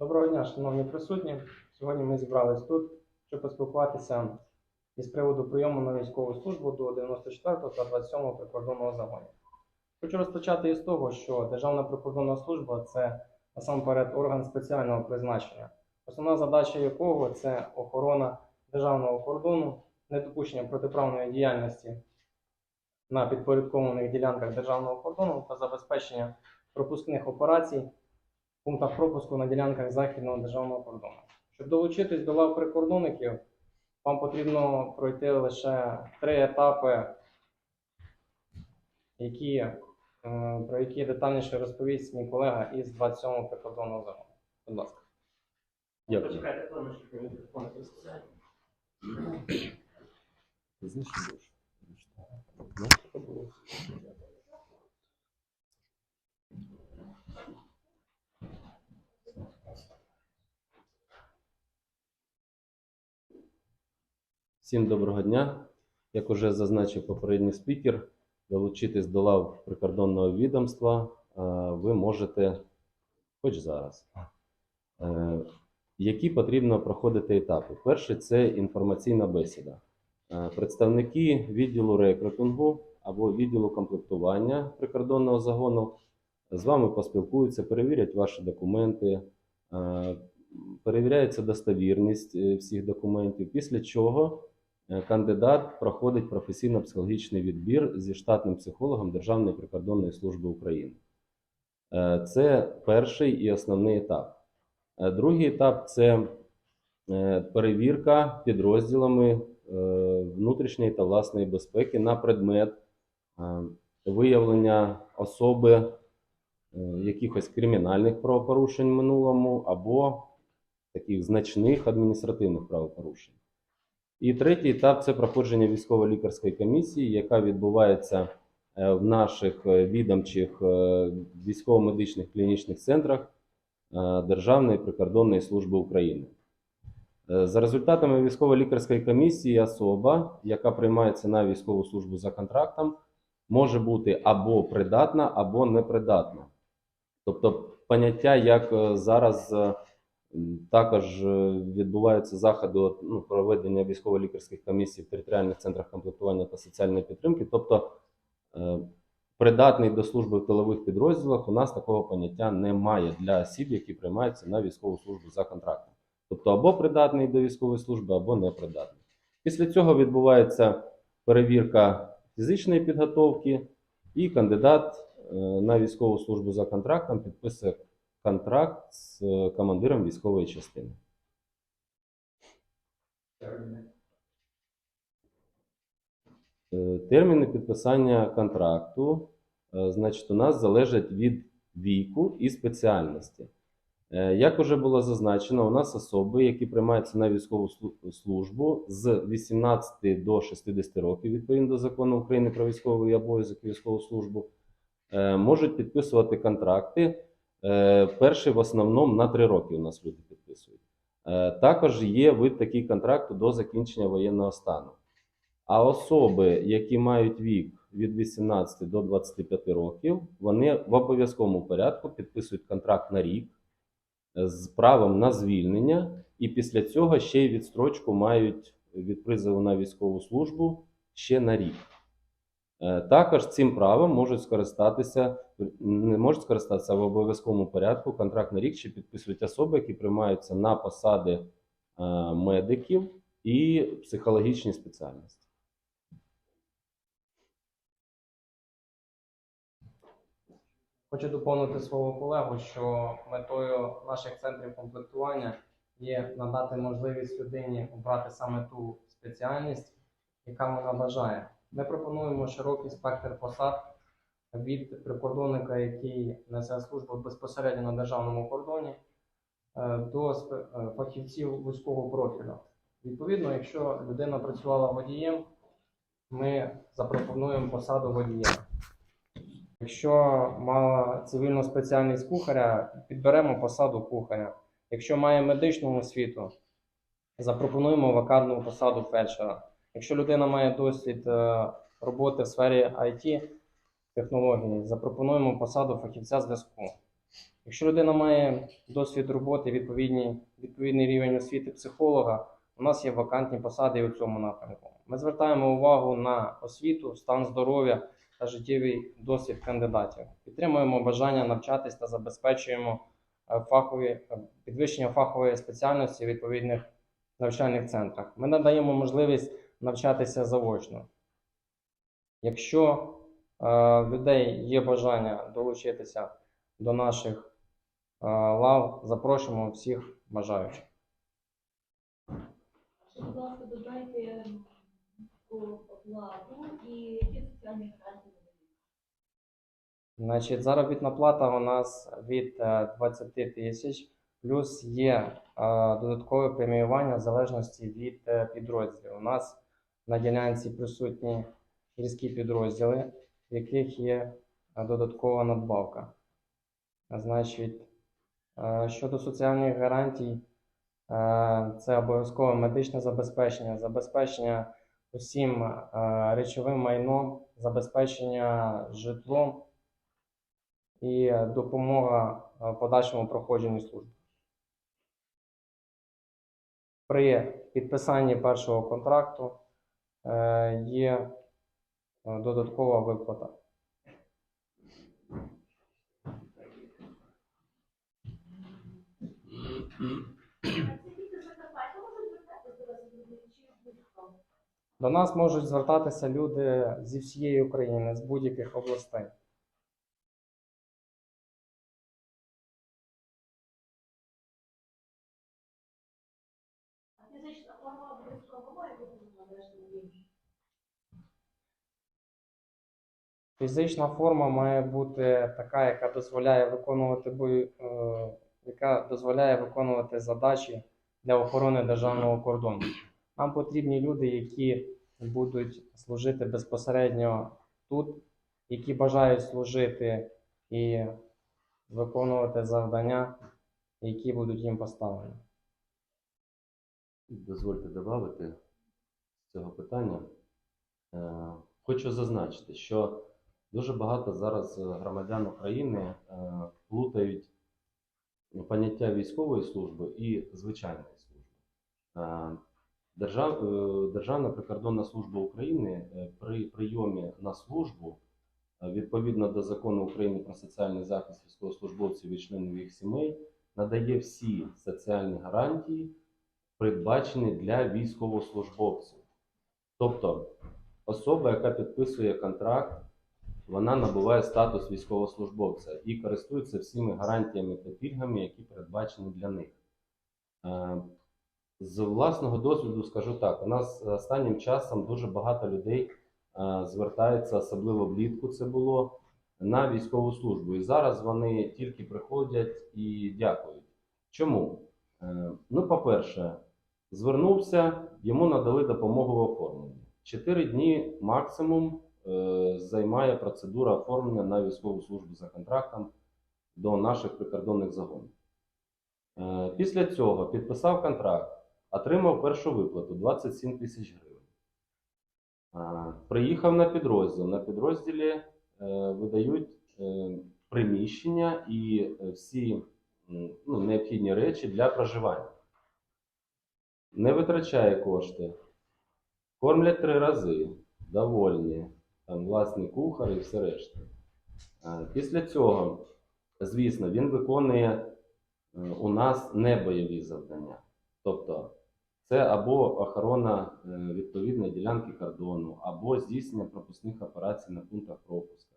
Доброго дня, шановні присутні. Сьогодні ми зібрались тут, щоб поспілкуватися із приводу прийому на військову службу до 94 та 27 прикордонного загону. Хочу розпочати із того, що Державна прикордонна служба це насамперед орган спеціального призначення, основна задача якого це охорона державного кордону, недопущення протиправної діяльності на підпорядкованих ділянках державного кордону та забезпечення пропускних операцій пунктах пропуску на ділянках західного державного кордону. Щоб долучитись до лав прикордонників, вам потрібно пройти лише три етапи, які, е, про які детальніше розповість мій колега із 27-го прикордонного загону. Будь ласка. Дякую. Почекайте, хвилиночку, мікрофон не складає. Ти знаєш, що будеш? Ну, що було? Всім доброго дня. Як уже зазначив попередній спікер, долучитись до лав прикордонного відомства е, ви можете хоч зараз. Е, Які потрібно проходити етапи? Перший це інформаційна бесіда. Е, Представники відділу рекрутингу або відділу комплектування прикордонного загону з вами поспілкуються, перевірять ваші документи, перевіряється достовірність всіх документів. Після чого кандидат проходить професійно-психологічний відбір зі штатним психологом Державної прикордонної служби України. Е, Це перший і основний етап. Е, Другий етап це е, перевірка підрозділами е, внутрішньої та власної безпеки на предмет е, виявлення особи е, якихось кримінальних правопорушень в минулому або таких значних адміністративних правопорушень. І третій етап це проходження військово-лікарської комісії, яка відбувається е, в наших е, відомчих е, військово-медичних клінічних центрах Державної прикордонної служби України. За результатами військово-лікарської комісії особа, яка приймається на військову службу за контрактом, може бути або придатна, або непридатна. Тобто, поняття, як зараз також е, відбуваються заходи ну, проведення військово-лікарських комісій в територіальних центрах комплектування та соціальної підтримки. Тобто, е, придатний до служби в тилових підрозділах, у нас такого поняття немає для осіб, які приймаються на військову службу за контрактом. Тобто або придатний до військової служби, або непридатний. Після цього відбувається перевірка фізичної підготовки, і кандидат е, на військову службу за контрактом підписує контракт з е, командиром військової частини. Е, Терміни підписання контракту, е, значить, у нас залежать від віку і спеціальності. Е, Як вже було зазначено, у нас особи, які приймаються на військову службу з 18 до 60 років, відповідно до закону України про військовий обов'язок і військову службу, е, можуть підписувати контракти. Е, Перший в основному на 3 роки у нас люди підписують. Е, Також є вид такий контракту до закінчення воєнного стану. А особи, які мають вік від 18 до 25 років, вони в обов'язковому порядку підписують контракт на рік з правом на звільнення, і після цього ще й відстрочку мають від призову на військову службу ще на рік. Е, Також цим правом можуть скористатися, не можуть скористатися в обов'язковому порядку. Контракт на рік ще підписують особи, які приймаються на посади е, медиків і психологічні спеціальності. Хочу доповнити свого колегу, що метою наших центрів комплектування є надати можливість людині обрати саме ту спеціальність, яка вона бажає. Ми пропонуємо широкий спектр посад від прикордонника, який несе службу безпосередньо на державному кордоні, е, до е, фахівців вузького профілю. Відповідно, якщо людина працювала водієм, ми запропонуємо посаду водія. Якщо мала цивільну спеціальність кухаря, підберемо посаду кухаря. Якщо має медичну освіту, запропонуємо вакантну посаду фельдшера. Якщо людина має досвід е, роботи в сфері IT технологій, запропонуємо посаду фахівця зв'язку. Якщо людина має досвід роботи, відповідні, відповідний рівень освіти психолога, у нас є вакантні посади і у цьому напрямку. Ми звертаємо увагу на освіту, стан здоров'я та життєвий досвід кандидатів. Підтримуємо бажання навчатись та забезпечуємо е, фахові, е, підвищення фахової спеціальності в відповідних навчальних центрах. Ми надаємо можливість навчатися заочно. Якщо е, в людей є бажання долучитися до наших е, лав, запрошуємо всіх бажаючих. Будь ласка, додайте про оплату і які соціальні гарантії. Значить, заробітна плата у нас від е, 20 тисяч, плюс є е, додаткове преміювання в залежності від е, підрозділів. У нас на ділянці присутні гірські підрозділи, в яких є е, додаткова надбавка. Значить, е, щодо соціальних гарантій, е, це обов'язкове медичне забезпечення, забезпечення усім речовим майном, забезпечення житлом і допомога подальшому проходженню служби. При підписанні першого контракту є е, додаткова виплата. До нас можуть звертатися люди зі всієї України, з будь-яких областей. А фізична форма обов'язково має бути на належному рівні. Фізична форма має бути така, яка дозволяє виконувати бою, е, яка дозволяє виконувати задачі для охорони державного кордону. Нам потрібні люди, які будуть служити безпосередньо тут, які бажають служити і виконувати завдання, які будуть їм поставлені. Дозвольте додати з цього питання. Е, Хочу зазначити, що дуже багато зараз е, громадян України е, плутають поняття військової служби і звичайної служби. Е, Держав, Державна прикордонна служба України при прийомі на службу відповідно до закону України про соціальний захист військовослужбовців і членів їх сімей надає всі соціальні гарантії, передбачені для військовослужбовців. Тобто особа, яка підписує контракт, вона набуває статус військовослужбовця і користується всіми гарантіями та пільгами, які передбачені для них. Е, З власного досвіду скажу так: у нас останнім часом дуже багато людей е, звертаються, особливо влітку це було, на військову службу. І зараз вони тільки приходять і дякують. Чому? Е, Ну, по-перше, звернувся, йому надали допомогу в оформленні. Чотири дні максимум займає процедура оформлення на військову службу за контрактом до наших прикордонних загонів. Е, Після цього підписав контракт, отримав першу виплату 27 тисяч гривень. Е, Приїхав на підрозділ. На підрозділі е, видають е, приміщення і е, всі ну, необхідні речі для проживання. Не витрачає кошти, кормлять три рази, довольні, там власний кухар і все решта. Е, Після цього, звісно, він виконує е, у нас небойові завдання. Тобто це або охорона е, відповідної ділянки кордону, або здійснення пропускних операцій на пунктах пропуска,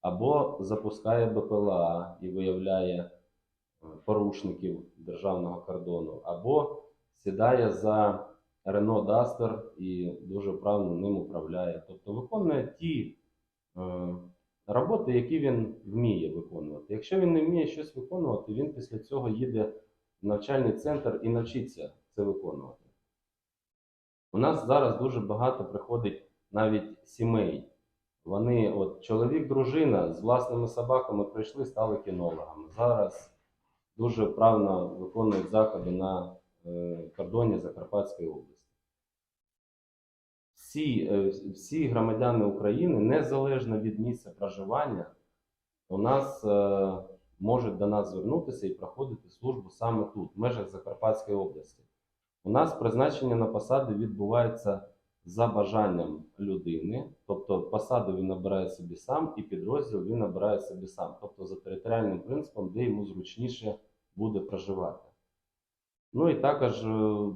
або запускає БПЛА і виявляє порушників державного кордону, або сідає за Renault Duster і дуже вправно ним управляє. Тобто виконує ті е, роботи, які він вміє виконувати. Якщо він не вміє щось виконувати, він після цього їде в навчальний центр і навчиться це виконувати. У нас зараз дуже багато приходить навіть сімей. Вони, от чоловік, дружина з власними собаками прийшли, стали кінологами. Зараз дуже вправно виконують заходи на е, кордоні Закарпатської області. Всі, е, всі громадяни України, незалежно від місця проживання, у нас е, можуть до нас звернутися і проходити службу саме тут, в межах Закарпатської області. У нас призначення на посади відбувається за бажанням людини, тобто посаду він набирає собі сам, і підрозділ він набирає собі сам, тобто за територіальним принципом, де йому зручніше буде проживати. Ну і також е,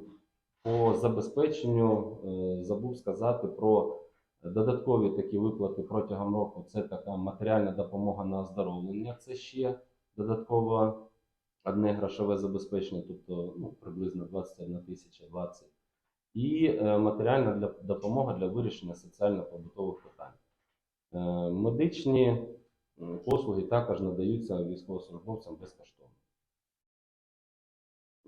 по забезпеченню е, забув сказати про додаткові такі виплати протягом року. Це така матеріальна допомога на оздоровлення. Це ще додатково одне грошове забезпечення, тобто ну, приблизно 21 тисяча 20. І е, матеріальна для, допомога для вирішення соціально-побутових питань. Е, медичні послуги також надаються військовослужбовцям безкоштовно.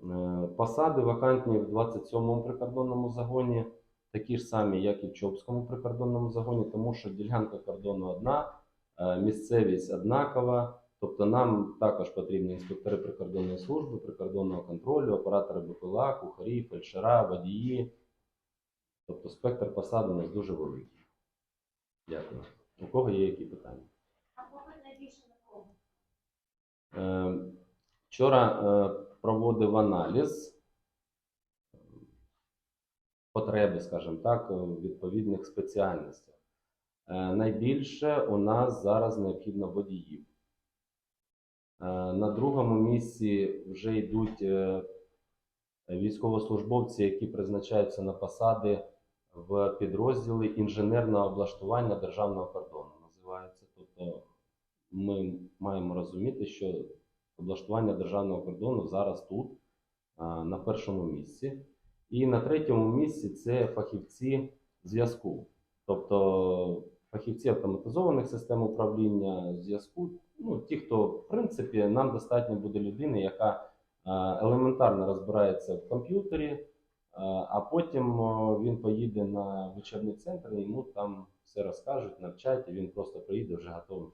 Е, Посади вакантні в 27-му прикордонному загоні такі ж самі, як і в Чопському прикордонному загоні, тому що ділянка кордону одна, е, місцевість однакова. Тобто нам також потрібні інспектори прикордонної служби, прикордонного контролю, оператори БПЛА, кухарі, фельдшера, водії. Тобто спектр посад у нас дуже великий. Дякую. У кого є які питання? А попит найбільше на кого? Е, Вчора е, проводив аналіз потреби, скажімо так, відповідних спеціальностях. Е, Найбільше у нас зараз необхідно водіїв. Е, На другому місці вже йдуть е, військовослужбовці, які призначаються на посади в підрозділи інженерного облаштування державного кордону. Називається. Тобто ми маємо розуміти, що облаштування державного кордону зараз тут, на першому місці. І на третьому місці це фахівці зв'язку, тобто фахівці автоматизованих систем управління зв'язку. Ну, ті, хто, в принципі, нам достатньо буде людини, яка елементарно розбирається в комп'ютері, а, а потім він поїде на в центр, і йому там все розкажуть, навчать, і він просто приїде вже готовим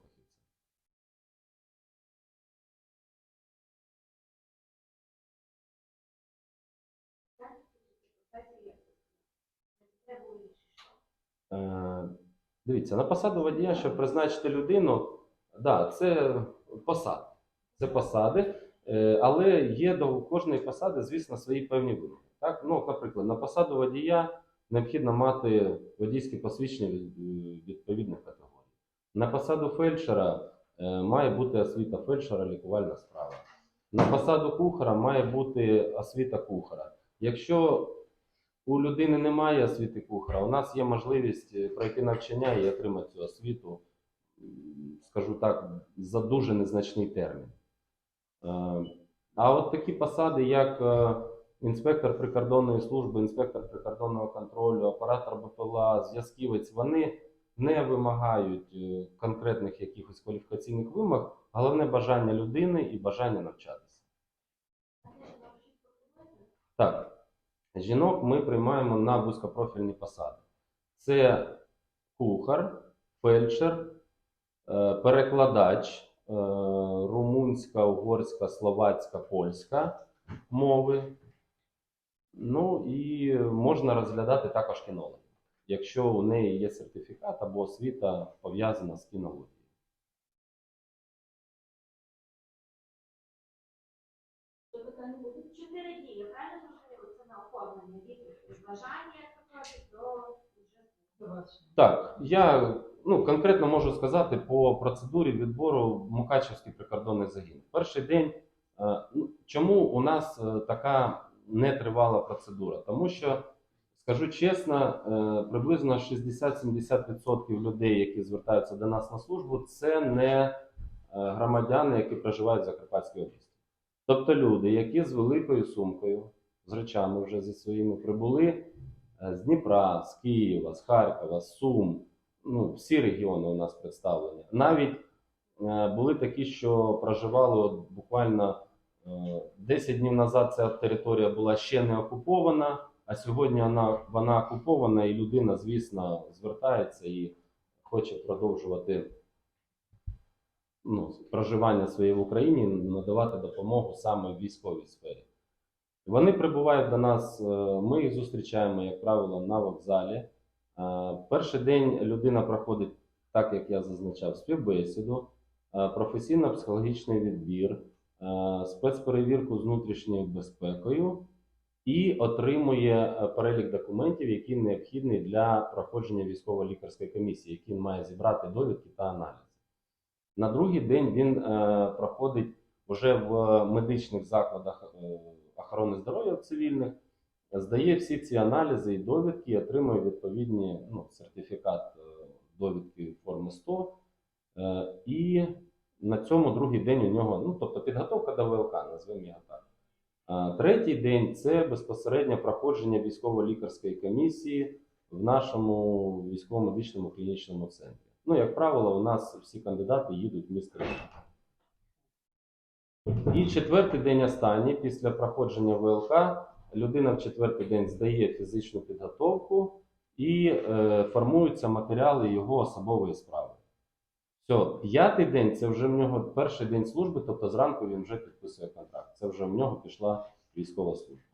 Дивіться, на посаду водія, щоб призначити людину, да, це посад. Це посади, е, але є до кожної посади, звісно, свої певні вимоги. Так? Ну, наприклад, на посаду водія необхідно мати водійське посвідчення від е, відповідних категорій. На посаду фельдшера е, має бути освіта фельдшера, лікувальна справа. На посаду кухара має бути освіта кухара. Якщо у людини немає освіти кухара, у нас є можливість е, пройти навчання і отримати цю освіту, скажу так, за дуже незначний термін. Е, А от такі посади, як е, інспектор прикордонної служби, інспектор прикордонного контролю, оператор БПЛА, зв'язківець, вони не вимагають конкретних якихось кваліфікаційних вимог, головне бажання людини і бажання навчатися. Так. Жінок ми приймаємо на вузькопрофільні посади. Це кухар, фельдшер, е, перекладач е, румунська, угорська, словацька, польська мови. Ну і можна розглядати також кінологів, якщо у неї є сертифікат або освіта пов'язана з кінологією. Що питання буде? Чотири дні, я правильно зрозуміла? Це на оформлення від бажання, як то кажуть, до вже Так, я ну, конкретно можу сказати по процедурі відбору Мукачевський прикордонний загін. Перший день, е, ну, чому у нас е, така нетривала процедура? Тому що, скажу чесно, е, приблизно 60-70% людей, які звертаються до нас на службу, це не громадяни, які проживають в Закарпатській області. Тобто люди, які з великою сумкою, з речами вже зі своїми прибули е, з Дніпра, з Києва, з Харкова, з Сум. Ну, всі регіони у нас представлені. Навіть е, були такі, що проживали от буквально е, 10 днів назад ця територія була ще не окупована, а сьогодні вона, вона окупована, і людина, звісно, звертається і хоче продовжувати ну, проживання своє в Україні, надавати допомогу саме в військовій сфері. Вони прибувають до нас, е, ми їх зустрічаємо, як правило, на вокзалі. Е, Перший день людина проходить, так як я зазначав, співбесіду. е, професійно-психологічний відбір, спецперевірку з внутрішньою безпекою і отримує перелік документів, які необхідні для проходження військово-лікарської комісії, які він має зібрати довідки та аналізи. На другий день він проходить вже в медичних закладах охорони здоров'я цивільних, здає всі ці аналізи і довідки, і отримує відповідні ну, сертифікат е, довідки форми 100. Е, і на цьому другий день у нього, ну тобто підготовка до ВЛК, назвемо його так. Третій день це безпосередньо проходження військово-лікарської комісії в нашому військово-медичному клінічному центрі. Ну, як правило, у нас всі кандидати їдуть в місто. І четвертий день останній, після проходження ВЛК, людина в четвертий день здає фізичну підготовку і е, формуються матеріали його особової справи. Все, п'ятий день це вже в нього перший день служби, тобто зранку він вже підписує контракт. Це вже в нього пішла військова служба.